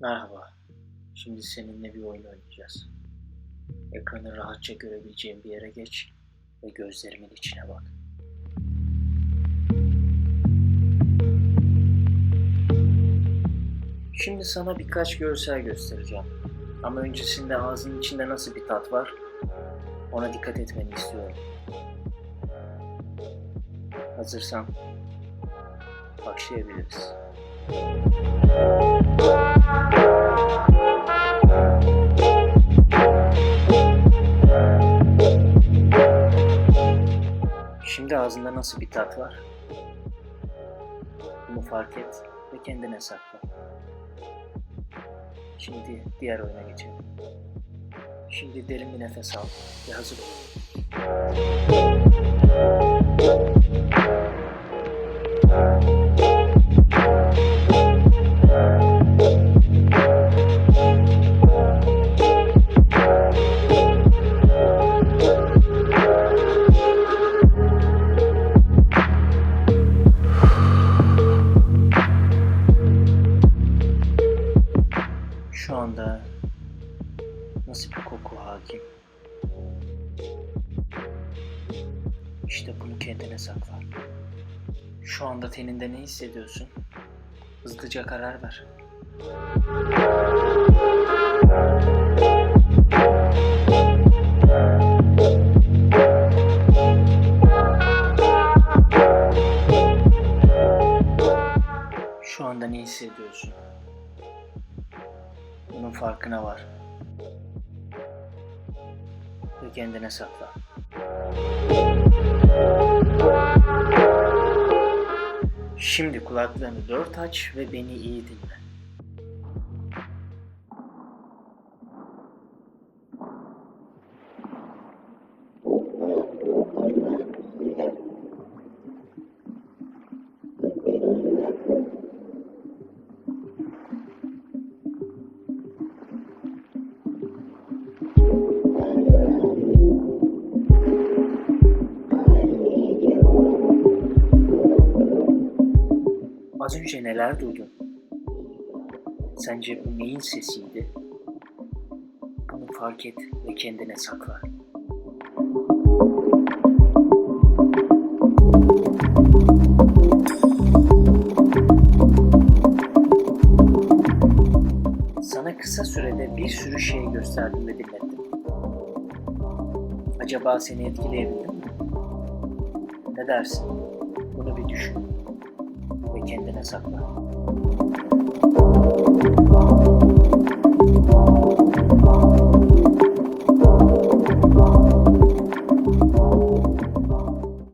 Merhaba. Şimdi seninle bir oyun oynayacağız. Ekranı rahatça görebileceğin bir yere geç ve gözlerimin içine bak. Şimdi sana birkaç görsel göstereceğim. Ama öncesinde ağzının içinde nasıl bir tat var? Ona dikkat etmeni istiyorum. Hazırsan başlayabiliriz. Ağzında nasıl bir tat var? Bunu fark et ve kendine sakla. Şimdi diğer oyuna geçelim. Şimdi derin bir nefes al ve hazır ol. Şu anda nasıl bir koku hakim? İşte bunu kendine sakla. Şu anda teninde ne hissediyorsun? Hızlıca karar ver. Şu anda ne hissediyorsun? Bunun farkına var. Ve kendine sakla. Şimdi kulaklarını dört aç ve beni iyi dinle. Az önce neler duydun? Sence bu neyin sesiydi? Bunu fark et ve kendine sakla. Sana kısa sürede bir sürü şey gösterdim ve dinlettim acaba seni etkileyebildim mi? Ne dersin? Bunu bir düşün ve kendine sakla. Thank you